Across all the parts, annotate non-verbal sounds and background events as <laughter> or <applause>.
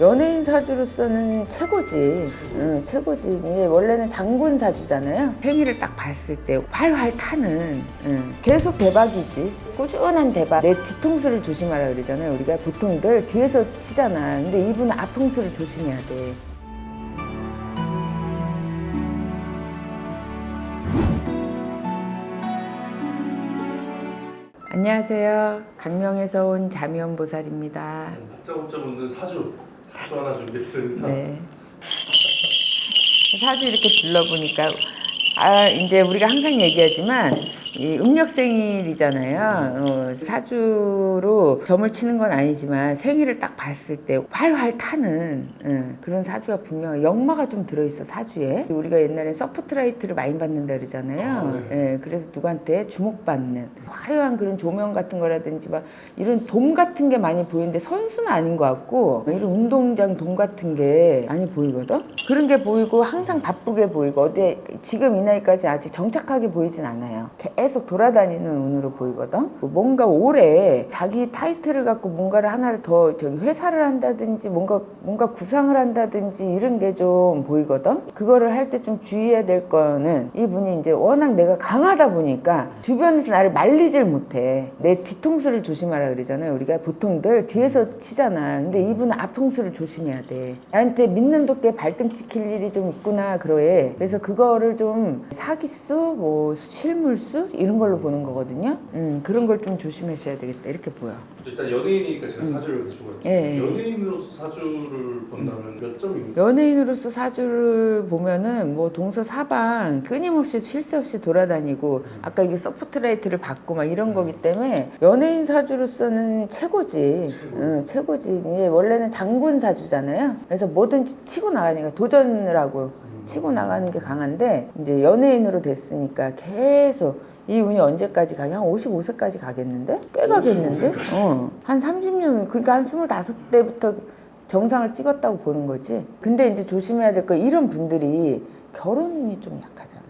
연예인 사주로서는 최고지. 응, 최고지. 이게 원래는 장군 사주잖아요. 생일을 딱 봤을 때 활활 타는 응, 계속 대박이지. 꾸준한 대박. 내 뒤통수를 조심하라 그러잖아요. 우리가 보통들 뒤에서 치잖아. 근데 이분은 앞통수를 조심해야 돼. 안녕하세요. 강명에서 온 자미연 보살입니다. 복잡복잡 묻는 사주 사주 하나 준비했습니다. 네. 사주 이렇게 둘러보니까 아 이제 우리가 항상 얘기하지만 이 음력 생일이잖아요. 어, 사주로 점을 치는 건 아니지만 생일을 딱 봤을 때 활활 타는 예, 그런 사주가 분명 역마가 좀 들어있어 사주에. 우리가 옛날에 서포트라이트를 많이 받는다 그러잖아요. 아, 네. 예, 그래서 누구한테 주목받는 화려한 그런 조명 같은 거라든지 막 이런 돔 같은 게 많이 보이는데 선수는 아닌 것 같고 이런 운동장 돔 같은 게 많이 보이거든. 그런 게 보이고 항상 바쁘게 보이고 어디 지금 이 나이까지 아직 정착하게 보이진 않아요. 계속 돌아다니는 운으로 보이거든. 뭔가 오래 자기 타이틀을 갖고 뭔가를 하나를 더 저기 회사를 한다든지 뭔가 뭔가 구상을 한다든지 이런 게 좀 보이거든. 그거를 할 때 좀 주의해야 될 거는 이분이 이제 워낙 내가 강하다 보니까 주변에서 나를 말리질 못해. 내 뒤통수를 조심하라 그러잖아요. 우리가 보통들 뒤에서 치잖아. 근데 이분은 앞통수를 조심해야 돼. 나한테 믿는 도끼에 발등 찍힐 일이 좀 있구나 그러해. 그래서 그거를 좀 사기수, 뭐 실물수 이런 걸로 보는 거거든요. 음 그런 걸 좀 조심하셔야 되겠다 이렇게 보여. 일단 연예인이니까 제가 사주를 가지고 음. 예, 예. 연예인으로서 사주를 본다면 몇 점입니까? 연예인으로서 사주를 보면은 뭐 동서 사방 끊임없이 쉴 새 없이 돌아다니고 아까 이게 서포트라이트를 받고 막 이런 거기 때문에 연예인 사주로서는 최고지. 응, 최고지. 이게 원래는 장군 사주잖아요. 그래서 뭐든지 치고 나가니까 도전을 하고 치고 나가는 게 강한데 이제 연예인으로 됐으니까 계속 이 운이 언제까지 가냐? 한 55세까지 가겠는데? 꽤 가겠는데? 어. 한 30년, 그러니까 한 25대부터 정상을 찍었다고 보는 거지. 근데 이제 조심해야 될 거 이런 분들이 결혼이 좀 약하잖아.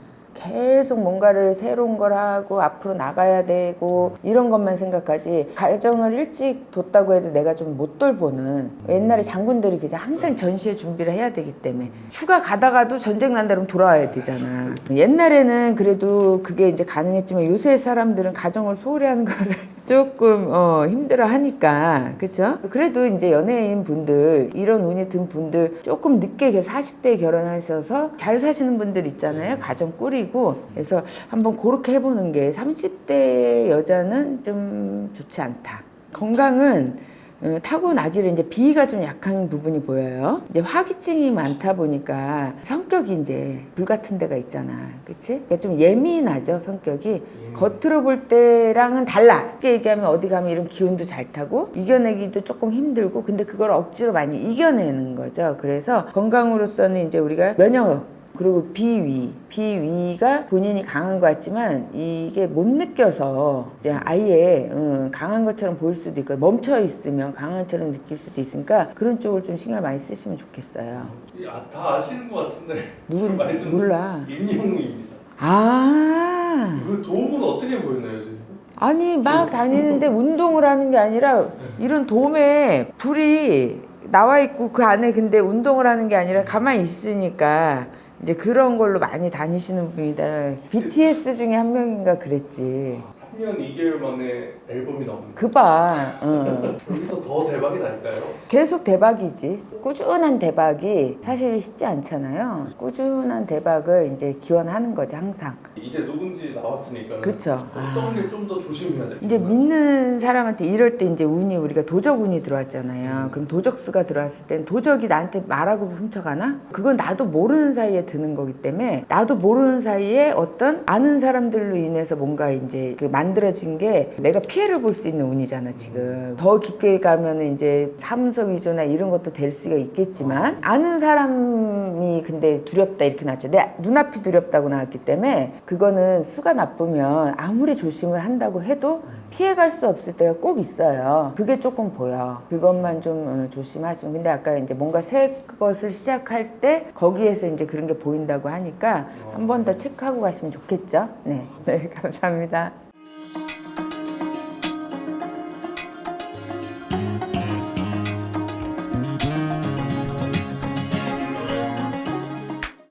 계속 뭔가를 새로운 걸 하고 앞으로 나가야 되고 이런 것만 생각하지 가정을 일찍 뒀다고 해도 내가 좀 못 돌보는 옛날에 장군들이 그냥 항상 전시회 준비를 해야 되기 때문에 휴가 가다가도 전쟁 난다 그러면 돌아와야 되잖아. 옛날에는 그래도 그게 이제 가능했지만 요새 사람들은 가정을 소홀히 하는 거를 조금 어, 힘들어 하니까. 그죠? 그래도 이제 연예인 분들 이런 운이 든 분들 조금 늦게 40대에 결혼하셔서 잘 사시는 분들 있잖아요. 가정 꾸리고. 그래서 한번 그렇게 해보는 게 30대 여자는 좀 좋지 않다. 건강은 어, 타고나기를 이제 비위가 좀 약한 부분이 보여요. 이제 화기증이 많다 보니까 성격이 이제 불 같은 데가 있잖아. 그치? 그러니까 좀 예민하죠, 성격이. 겉으로 볼 때랑은 달라. 쉽게 얘기하면 어디 가면 이런 기운도 잘 타고 이겨내기도 조금 힘들고 근데 그걸 억지로 많이 이겨내는 거죠. 그래서 건강으로서는 이제 우리가 면역 그리고 비위, 비위가 본인이 강한 것 같지만 이게 못 느껴서 이제 아예 음, 강한 것처럼 보일 수도 있고 멈춰 있으면 강한 것처럼 느낄 수도 있으니까 그런 쪽을 좀 신경 많이 쓰시면 좋겠어요. 이 아, 다 아시는 것 같은데 <laughs> 말씀 몰라. 임영웅입니다. 아. 그 도움은 어떻게 보였나요 지금? 아니 막 다니는데 운동을 하는 게 아니라 이런 돔에 불이 나와 있고 그 안에 근데 운동을 하는 게 아니라 가만히 있으니까 이제 그런 걸로 많이 다니시는 분이다. BTS 중에 한 명인가 그랬지. 3년 2개월 만에 앨범이 나옵니다. 그봐. 어. 여기서 더 대박이 날까요? 계속 대박이지. 꾸준한 대박이 사실 쉽지 않잖아요. 꾸준한 대박을 이제 기원하는 거지 항상. 이제 누군지 나왔으니까 그쵸. 어떤 게좀더 조심해야 될 이제 것 믿는 사람한테 이럴 때 이제 운이 우리가 도적 운이 들어왔잖아요. 그럼 도적수가 들어왔을 땐 도적이 나한테 말하고 훔쳐가나? 그건 나도 모르는 사이에 드는 거기 때문에 나도 모르는 사이에 어떤 아는 사람들로 인해서 뭔가 이제 그 만 들어진 게 내가 피해를 볼 수 있는 운이잖아 지금. 더 깊게 가면은 이제 사문서 위조나 이런 것도 될 수가 있겠지만 아는 사람이 근데 두렵다 이렇게 나왔죠. 내 눈앞이 두렵다고 나왔기 때문에 그거는 수가 나쁘면 아무리 조심을 한다고 해도 피해갈 수 없을 때가 꼭 있어요. 그게 조금 보여. 그것만 좀 어, 조심하시면. 근데 아까 이제 뭔가 새 것을 시작할 때 거기에서 이제 그런 게 보인다고 하니까 한 번 더 체크하고 가시면 좋겠죠. 네. 네, 감사합니다.